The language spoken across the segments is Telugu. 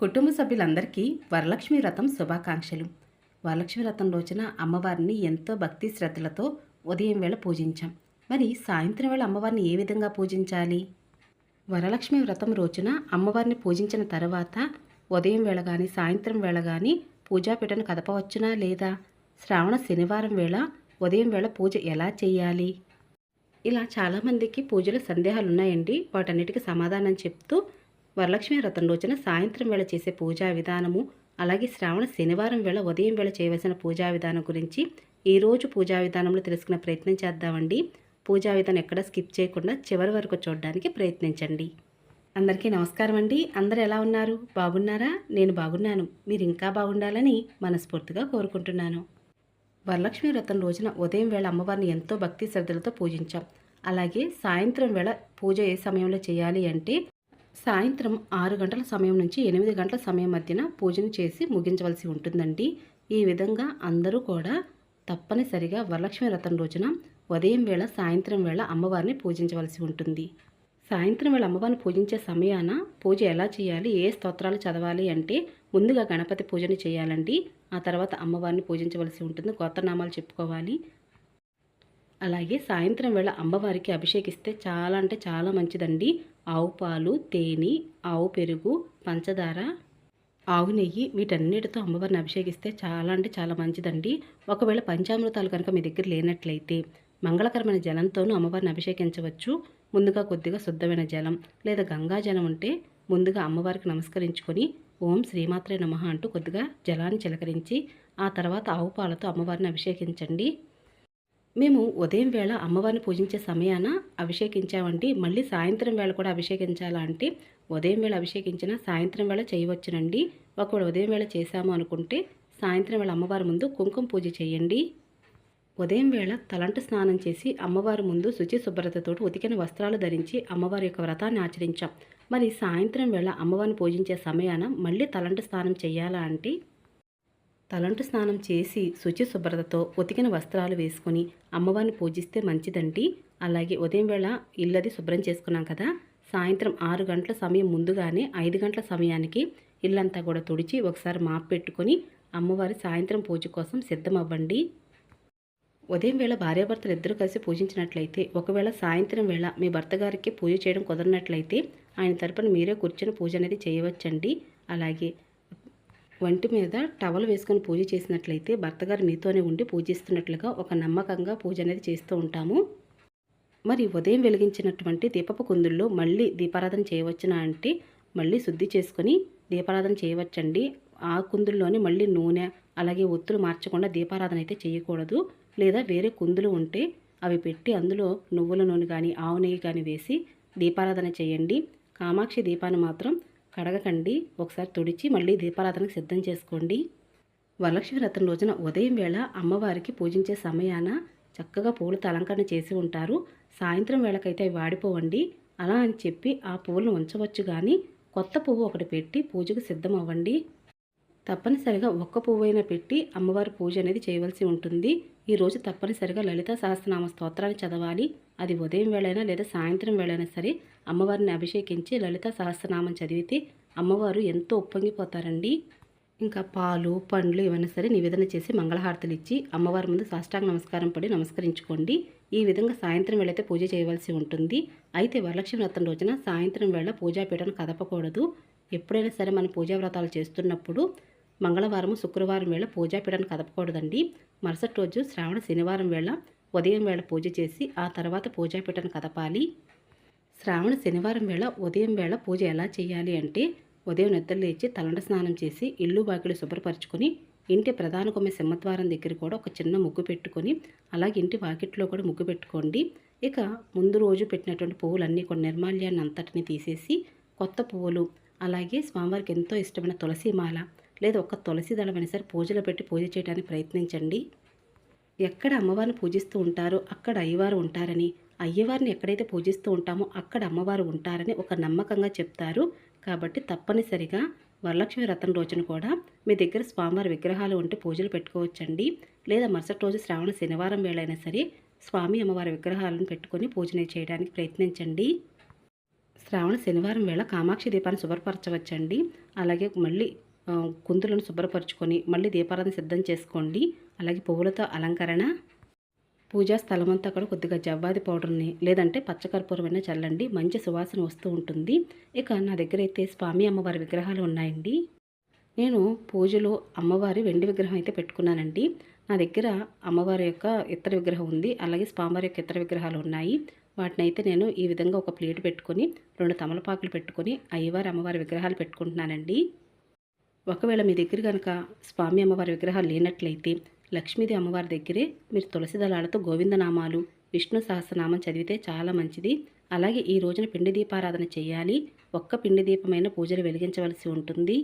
కుటుంబ సభ్యులందరికీ వరలక్ష్మి వ్రతం శుభాకాంక్షలు. వరలక్ష్మి వ్రతం రోజున అమ్మవారిని ఎంతో భక్తి శ్రద్ధలతో ఉదయం వేళ పూజించాం. మరి సాయంత్రం వేళ అమ్మవారిని ఏ విధంగా పూజించాలి? వరలక్ష్మి వ్రతం రోజున అమ్మవారిని పూజించిన తర్వాత ఉదయం వేళ కానీ సాయంత్రం వేళ కానీ పూజాపీఠను కదపవచ్చునా లేదా? శ్రావణ శనివారం వేళ ఉదయం వేళ పూజ ఎలా చేయాలి? ఇలా చాలామందికి పూజల సందేహాలు ఉన్నాయండి వాటన్నిటికీ సమాధానం చెప్తూ వరలక్ష్మి వ్రతం రోజున సాయంత్రం వేళ చేసే పూజా విధానము అలాగే శ్రావణ శనివారం వేళ ఉదయం వేళ చేయవలసిన పూజా విధానం గురించి ఈరోజు పూజా విధానంలో తెలుసుకునే ప్రయత్నం చేద్దామండి. పూజా విధానం ఎక్కడ స్కిప్ చేయకుండా చివరి వరకు చూడడానికి ప్రయత్నించండి. అందరికీ నమస్కారం అండి. అందరు ఎలా ఉన్నారు? బాగున్నారా? నేను బాగున్నాను. మీరు ఇంకా బాగుండాలని మనస్ఫూర్తిగా కోరుకుంటున్నాను. వరలక్ష్మి వ్రతం రోజున ఉదయం వేళ అమ్మవారిని ఎంతో భక్తి శ్రద్ధలతో పూజించాం. అలాగే సాయంత్రం వేళ పూజ ఏ సమయంలో చేయాలి అంటే సాయంత్రం ఆరు గంటల సమయం నుంచి ఎనిమిది గంటల సమయం మధ్యన పూజను చేసి ముగించవలసి ఉంటుందండి. ఈ విధంగా అందరూ కూడా తప్పనిసరిగా వరలక్ష్మి వ్రతం రోజున ఉదయం వేళ సాయంత్రం వేళ అమ్మవారిని పూజించవలసి ఉంటుంది. సాయంత్రం వేళ అమ్మవారిని పూజించే సమయాన పూజ ఎలా చేయాలి ఏ స్తోత్రాలు చదవాలి అంటే ముందుగా గణపతి పూజని చేయాలండి. ఆ తర్వాత అమ్మవారిని పూజించవలసి ఉంటుంది గోత్రనామాలు చెప్పుకోవాలి. అలాగే సాయంత్రం వేళ అమ్మవారికి అభిషేకిస్తే చాలా అంటే చాలా మంచిదండి. ఆవు పాలు తేనె ఆవు పెరుగు పంచదార ఆవు నెయ్యి వీటన్నిటితో అమ్మవారిని అభిషేకిస్తే చాలా అంటే చాలా మంచిదండి. ఒకవేళ పంచామృతాలు కనుక మీ దగ్గర లేనట్లయితే మంగళకరమైన జలంతోనూ అమ్మవారిని అభిషేకించవచ్చు. ముందుగా కొద్దిగా శుద్ధమైన జలం లేదా గంగా జలం ఉంటే ముందుగా అమ్మవారికి నమస్కరించుకొని ఓం శ్రీమాత్రే నమః అంటూ కొద్దిగా జలాన్ని చిలకరించి ఆ తర్వాత ఆవు పాలతో అమ్మవారిని అభిషేకించండి. మేము ఉదయం వేళ అమ్మవారిని పూజించే సమయాన అభిషేకించామండి. మళ్ళీ సాయంత్రం వేళ కూడా అభిషేకించాలా అంటే ఉదయం వేళ అభిషేకించిన సాయంత్రం వేళ చేయవచ్చునండి. ఒకవేళ ఉదయం వేళ చేశాము అనుకుంటే సాయంత్రం వేళ అమ్మవారి ముందు కుంకుమ పూజ చేయండి. ఉదయం వేళ తలంటు స్నానం చేసి అమ్మవారి ముందు శుచి శుభ్రతతో ఉతికిన వస్త్రాలు ధరించి అమ్మవారి యొక్క వ్రతాన్ని ఆచరించాం. మరి సాయంత్రం వేళ అమ్మవారిని పూజించే సమయాన మళ్ళీ తలంటు స్నానం చేయాలా అంటే తలంటు స్నానం చేసి శుచి శుభ్రతతో ఉతికిన వస్త్రాలు వేసుకొని అమ్మవారిని పూజిస్తే మంచిదండి. అలాగే ఉదయం వేళ ఇల్లది శుభ్రం చేసుకున్నాం కదా సాయంత్రం ఆరు గంటల సమయం ముందుగానే ఐదు గంటల సమయానికి ఇల్లంతా కూడా తుడిచి ఒకసారి మాప్ పెట్టుకొని అమ్మవారి సాయంత్రం పూజ కోసం సిద్ధమవ్వండి. ఉదయం వేళ భార్యాభర్తలు ఇద్దరు కలిసి పూజించినట్లయితే ఒకవేళ సాయంత్రం వేళ మీ భర్త గారికి పూజ చేయడం కుదరినట్లయితే ఆయన తరపున మీరే కూర్చొని పూజ అనేది చేయవచ్చండి. అలాగే వంటి మీద టవల్ వేసుకొని పూజ చేసినట్లయితే భర్తగారు మీతోనే ఉండి పూజిస్తున్నట్లుగా ఒక నమ్మకంగా పూజ అనేది చేస్తూ ఉంటాము. మరి ఉదయం వెలిగించినటువంటి దీపపు కుందుల్లో మళ్ళీ దీపారాధన చేయవచ్చునా అంటే మళ్ళీ శుద్ధి చేసుకొని దీపారాధన చేయవచ్చండి. ఆ కుందుల్లోనే మళ్ళీ నూనె అలాగే ఒత్తులు మార్చకుండా దీపారాధన అయితే చేయకూడదు. లేదా వేరే కుందులు ఉంటే అవి పెట్టి అందులో నువ్వుల నూనె కానీ ఆవు నెయ్యి కానీ వేసి దీపారాధన చేయండి. కామాక్షి దీపాన్ని మాత్రం కడగకండి. ఒకసారి తుడిచి మళ్ళీ దీపారాధనకు సిద్ధం చేసుకోండి. వరలక్ష్మి వ్రతం రోజున ఉదయం వేళ అమ్మవారికి పూజించే సమయాన చక్కగా పూలతో అలంకరణ చేసి ఉంటారు. సాయంత్రం వేళకైతే అవి వాడిపోవండి. అలా అని చెప్పి ఆ పువ్వులను ఉంచవచ్చు కానీ కొత్త పువ్వు ఒకటి పెట్టి పూజకు సిద్ధం అవ్వండి తప్పనిసరిగా ఒక్క పువ్వైనా పెట్టి అమ్మవారి పూజ అనేది చేయవలసి ఉంటుంది. ఈరోజు తప్పనిసరిగా లలిత సహస్రనామ స్తోత్రాన్ని చదవాలి. అది ఉదయం వేళైనా లేదా సాయంత్రం వేళైనా సరే అమ్మవారిని అభిషేకించి లలిత సహస్రనామం చదివితే అమ్మవారు ఎంతో ఉప్పొంగిపోతారండి. ఇంకా పాలు పండ్లు ఇవన్నీ సరే నివేదన చేసి మంగళహారతులు ఇచ్చి అమ్మవారి ముందు సాష్టాంగ నమస్కారం పడి నమస్కరించుకోండి. ఈ విధంగా సాయంత్రం వేళైతే పూజ చేయవలసి ఉంటుంది. అయితే వరలక్ష్మి వ్రతం రోజున సాయంత్రం వేళ పూజాపీఠను కదపకూడదు. ఎప్పుడైనా సరే మనం పూజా వ్రతాలు చేస్తున్నప్పుడు మంగళవారం శుక్రవారం వేళ పూజాపీఠను కదపకూడదండి. మరుసటి రోజు శ్రావణ శనివారం వేళ ఉదయం వేళ పూజ చేసి ఆ తర్వాత పూజాపీఠను కదపాలి. శ్రావణ శనివారం వేళ ఉదయం వేళ పూజ ఎలా చేయాలి అంటే ఉదయం నిద్ర లేచి తలండ స్నానం చేసి ఇల్లు బాకిలు శుభ్రపరచుకొని ఇంటి ప్రధాన కొమ్మె సింహద్వారం దగ్గర కూడా ఒక చిన్న ముగ్గు పెట్టుకొని అలాగే ఇంటి వాకిట్లో కూడా ముగ్గు పెట్టుకోండి. ఇక ముందు రోజు పెట్టినటువంటి పువ్వులన్నీ కొన్ని నిర్మాల్యాన్ని అంతటిని తీసేసి కొత్త పువ్వులు అలాగే స్వామివారికి ఎంతో ఇష్టమైన తులసి మాల లేదా ఒక తులసి దళమైన సరే పూజలో పెట్టి పూజ చేయడానికి ప్రయత్నించండి. ఎక్కడ అమ్మవారిని పూజిస్తూ ఉంటారో అక్కడ అయ్యవారు ఉంటారని అయ్యవారిని ఎక్కడైతే పూజిస్తూ ఉంటామో అక్కడ అమ్మవారు ఉంటారని ఒక నమ్మకంగా చెప్తారు. కాబట్టి తప్పనిసరిగా వరలక్ష్మి వ్రతం రోజున కూడా మీ దగ్గర స్వామివారి విగ్రహాలు ఉంటే పూజలు పెట్టుకోవచ్చండి. లేదా మరుసటి రోజు శ్రావణ శనివారం వేళైనా సరే స్వామి అమ్మవారి విగ్రహాలను పెట్టుకొని పూజనే చేయడానికి ప్రయత్నించండి. శ్రావణ శనివారం వేళ కామాక్షి దీపాన్ని శుభ్రపరచవచ్చండి. అలాగే మళ్ళీ కుందులను శుభ్రపరచుకొని మళ్ళీ దీపారాధన సిద్ధం చేసుకోండి. అలాగే పువ్వులతో అలంకరణ. పూజా స్థలం అంతా కూడా కొద్దిగా జవ్వాది పౌడర్ని లేదంటే పచ్చకర్పూరమైన చల్లండి. మంచి సువాసన వస్తూ ఉంటుంది. ఇక నా దగ్గర అయితే స్వామి అమ్మవారి విగ్రహాలు ఉన్నాయండి. నేను పూజలో అమ్మవారి వెండి విగ్రహం అయితే పెట్టుకున్నానండి. నా దగ్గర అమ్మవారి యొక్క ఇతర విగ్రహం ఉంది. అలాగే స్వామివారి యొక్క ఇతర విగ్రహాలు ఉన్నాయి. వాటిని అయితే నేను ఈ విధంగా ఒక ప్లేట్ పెట్టుకొని రెండు తమలపాకులు పెట్టుకొని అయ్యవారి అమ్మవారి విగ్రహాలు పెట్టుకుంటున్నానండి. ఒకవేళ మీ దగ్గర కనుక స్వామి అమ్మవారి విగ్రహాలు లేనట్లయితే లక్ష్మీదేవి అమ్మవారి దగ్గరే మీరు తులసి దళాలతో గోవిందనామాలు విష్ణు సహస్రనామం చదివితే చాలా మంచిది. అలాగే ఈ రోజున పిండి దీపారాధన చేయాలి. ఒక్క పిండి దీపమైన పూజలు వెలిగించవలసి ఉంటుంది.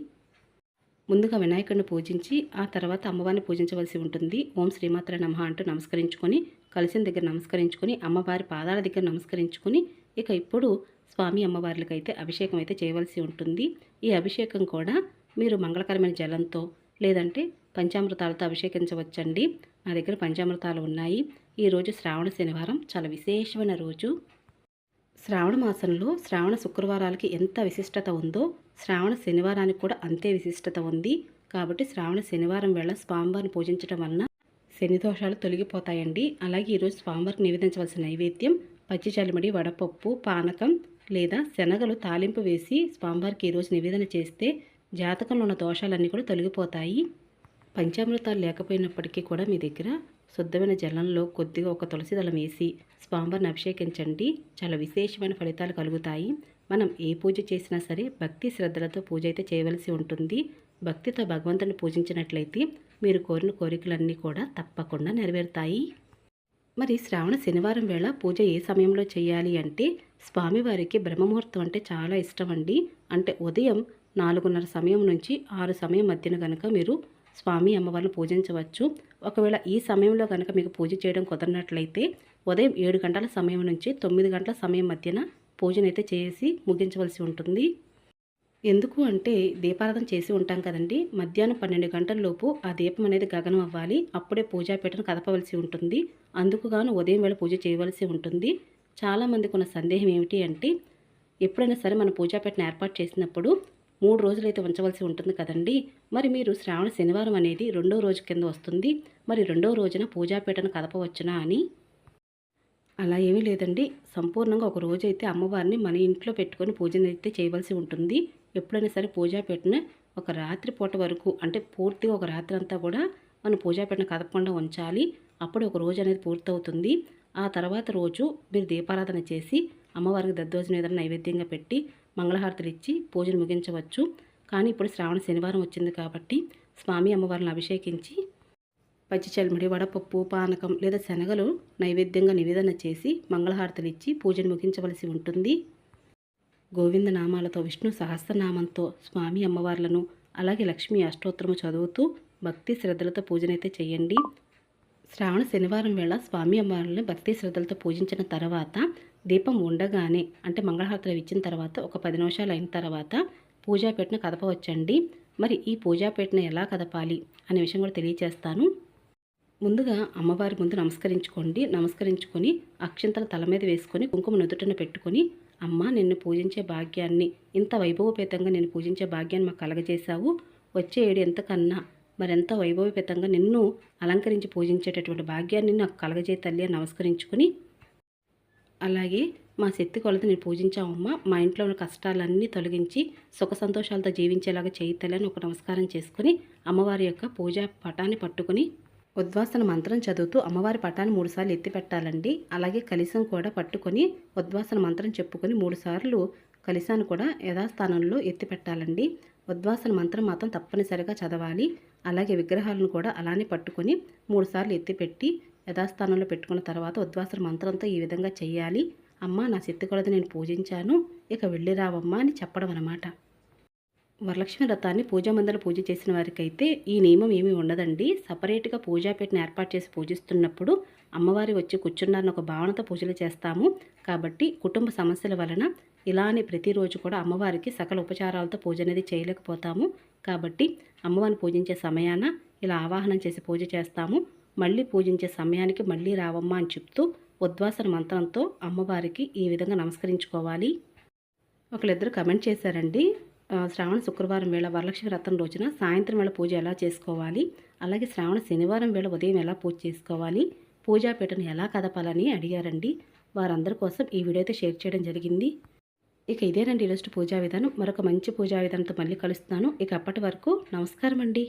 ముందుగా వినాయకుడిని పూజించి ఆ తర్వాత అమ్మవారిని పూజించవలసి ఉంటుంది. ఓం శ్రీమాత్ర నమః అంటూ నమస్కరించుకొని కలిసిన దగ్గర నమస్కరించుకొని అమ్మవారి పాదాల దగ్గర నమస్కరించుకొని ఇక ఇప్పుడు స్వామి అమ్మవార్లకైతే అభిషేకం అయితే చేయవలసి ఉంటుంది. ఈ అభిషేకం కూడా మీరు మంగళకరమైన జలంతో లేదంటే పంచామృతాలతో అభిషేకించవచ్చండి. నా దగ్గర పంచామృతాలు ఉన్నాయి. ఈరోజు శ్రావణ శనివారం. చాలా విశేషమైన రోజు. శ్రావణ మాసంలో శ్రావణ శుక్రవారాలకి ఎంత విశిష్టత ఉందో శ్రావణ శనివారానికి కూడా అంతే విశిష్టత ఉంది. కాబట్టి శ్రావణ శనివారం వేళ స్వామివారిని పూజించడం వలన శని దోషాలు తొలగిపోతాయండి. అలాగే ఈరోజు స్వామివారికి నివేదించవలసిన నైవేద్యం పచ్చి చలిమిడి వడపప్పు పానకం లేదా శనగలు తాలింపు వేసి స్వామివారికి ఈరోజు నివేదన చేస్తే జాతకంలో ఉన్న దోషాలన్నీ కూడా తొలగిపోతాయి. పంచామృతాలు లేకపోయినప్పటికీ కూడా మీ దగ్గర శుద్ధమైన జలంలో కొద్దిగా ఒక తులసి దళం వేసి స్వామివారిని అభిషేకించండి. చాలా విశేషమైన ఫలితాలు కలుగుతాయి. మనం ఏ పూజ చేసినా సరే భక్తి శ్రద్ధలతో పూజ అయితే చేయవలసి ఉంటుంది. భక్తితో భగవంతుని పూజించినట్లయితే మీరు కోరిన కోరికలన్నీ కూడా తప్పకుండా నెరవేరుతాయి. మరి శ్రావణ శనివారం వేళ పూజ ఏ సమయంలో చేయాలి అంటే స్వామివారికి బ్రహ్మముహూర్తం అంటే చాలా ఇష్టం అండి. అంటే ఉదయం నాలుగున్నర సమయం నుంచి ఆరు సమయం మధ్యన కనుక మీరు స్వామి అమ్మవారిని పూజించవచ్చు. ఒకవేళ ఈ సమయంలో కనుక మీకు పూజ చేయడం కుదరినట్లయితే ఉదయం ఏడు గంటల సమయం నుంచి తొమ్మిది గంటల సమయం మధ్యన పూజనైతే చేసి ముగించవలసి ఉంటుంది. ఎందుకు అంటే దీపారాధన చేసి ఉంటాం కదండి. మధ్యాహ్నం పన్నెండు గంటల లోపు ఆ దీపం అనేది గగనం అవ్వాలి. అప్పుడే పూజాపీఠను కదపవలసి ఉంటుంది. అందుకుగాను ఉదయం వేళ పూజ చేయవలసి ఉంటుంది. చాలామందికి ఉన్న సందేహం ఏమిటి అంటే ఎప్పుడైనా సరే మనం పూజాపీఠను ఏర్పాటు చేసినప్పుడు మూడు రోజులైతే ఉంచవలసి ఉంటుంది కదండి. మరి మీరు శ్రావణ శనివారం అనేది రెండో రోజు కింద వస్తుంది. మరి రెండో రోజున పూజాపీఠను కదపవచ్చునా అని? అలా ఏమీ లేదండి. సంపూర్ణంగా ఒక రోజు అయితే అమ్మవారిని మన ఇంట్లో పెట్టుకొని పూజను అయితే చేయవలసి ఉంటుంది. ఎప్పుడైనా సరే పూజాపీఠను ఒక రాత్రి పూట వరకు అంటే పూర్తిగా ఒక రాత్రి అంతా కూడా మనం పూజాపీఠను కదపకుండా ఉంచాలి. అప్పుడు ఒక రోజు అనేది పూర్తవుతుంది. ఆ తర్వాత రోజు మీరు దీపారాధన చేసి అమ్మవారికి దద్దోజనం ఏదైనా నైవేద్యంగా పెట్టి మంగళహారతులు ఇచ్చి పూజను ముగించవచ్చు. కానీ ఇప్పుడు శ్రావణ శనివారం వచ్చింది కాబట్టి స్వామి అమ్మవారిని అభిషేకించి పచ్చి చల్మిడి వడపప్పు పానకం లేదా శనగలు నైవేద్యంగా నివేదన చేసి మంగళహారతులు ఇచ్చి పూజను ముగించవలసి ఉంటుంది. గోవింద నామాలతో విష్ణు సహస్రనామంతో స్వామి అమ్మవార్లను అలాగే లక్ష్మీ అష్టోత్తరము చదువుతూ భక్తి శ్రద్ధలతో పూజనైతే చేయండి. శ్రావణ శనివారం వేళ స్వామి అమ్మవారిని భక్తి శ్రద్ధలతో పూజించిన తర్వాత దీపం ఉండగానే అంటే మంగళహారతులు ఇచ్చిన తర్వాత ఒక పది నిమిషాలు అయిన తర్వాత పూజాపేటను కదపవచ్చండి. మరి ఈ పూజాపేటను ఎలా కదపాలి అనే విషయం కూడా తెలియజేస్తాను ముందుగా అమ్మవారి ముందు నమస్కరించుకోండి. నమస్కరించుకొని అక్షంతల తల మీద వేసుకొని కుంకుమ నుదుటన పెట్టుకొని అమ్మ నిన్ను పూజించే భాగ్యాన్ని ఇంత వైభవపేతంగా నేను పూజించే భాగ్యాన్ని మాకు కలగజేశావు. వచ్చే ఏడు ఎంతకన్నా మరెంత వైభవపేతంగా నిన్ను అలంకరించి పూజించేటటువంటి భాగ్యాన్ని నాకు కలగజే తల్లి అని నమస్కరించుకొని అలాగే మా శక్తి కొలత నేను పూజించామమ్మా మా ఇంట్లో ఉన్న కష్టాలన్నీ తొలగించి సుఖ సంతోషాలతో జీవించేలాగా చేయితలని ఒక నమస్కారం చేసుకుని అమ్మవారి యొక్క పూజా పటాన్ని పట్టుకొని ఉద్వాసన మంత్రం చదువుతూ అమ్మవారి పటాన్ని మూడుసార్లు ఎత్తి పెట్టాలండి. అలాగే కలిసం కూడా పట్టుకొని ఉద్వాసన మంత్రం చెప్పుకొని మూడుసార్లు కలిసాన్ని కూడా యథాస్థానంలో ఎత్తి పెట్టాలండి. ఉద్వాసన మంత్రం మాత్రం తప్పనిసరిగా చదవాలి. అలాగే విగ్రహాలను కూడా అలానే పట్టుకొని మూడుసార్లు ఎత్తిపెట్టి యథాస్థానంలో పెట్టుకున్న తర్వాత ఉద్వాసర మంత్రంతో ఈ విధంగా చేయాలి అమ్మ నా శక్తి కొలది నేను పూజించాను. ఇక వెళ్ళి రావమ్మా అని చెప్పడం అనమాట వరలక్ష్మి వ్రతాన్ని పూజా మందిరం పూజ చేసిన వారికైతే ఈ నియమం ఏమీ ఉండదండి. సపరేట్గా పూజాపేటను ఏర్పాటు చేసి పూజిస్తున్నప్పుడు అమ్మవారి వచ్చి కూర్చున్నారని ఒక భావనతో పూజలు చేస్తాము. కాబట్టి కుటుంబ సమస్యల వలన ఇలానే ప్రతిరోజు కూడా అమ్మవారికి సకల ఉపచారాలతో పూజ అనేది చేయలేకపోతాము. కాబట్టి అమ్మవారిని పూజించే సమయాన ఇలా ఆవాహనం చేసి పూజ చేస్తాము. మళ్ళీ పూజించే సమయానికి మళ్ళీ రావమ్మా అని చెప్తూ ఉద్వాసన మంత్రంతో అమ్మవారికి ఈ విధంగా నమస్కరించుకోవాలి. ఒకళ్ళిద్దరు కమెంట్ చేశారండి శ్రావణ శుక్రవారం వేళ వరలక్ష్మి వ్రతం రోజున సాయంత్రం వేళ పూజ ఎలా చేసుకోవాలి? అలాగే శ్రావణ శనివారం వేళ ఉదయం ఎలా పూజ చేసుకోవాలి? పూజాపీఠను ఎలా కదపాలని అడిగారండి. వారందరి కోసం ఈ వీడియో అయితే షేర్ చేయడం జరిగింది. ఇక ఇదేనండి ఈరోజు పూజా విధానం. మరొక మంచి పూజా విధానంతో మళ్ళీ కలుస్తున్నాను. ఇక అప్పటి వరకు నమస్కారం అండి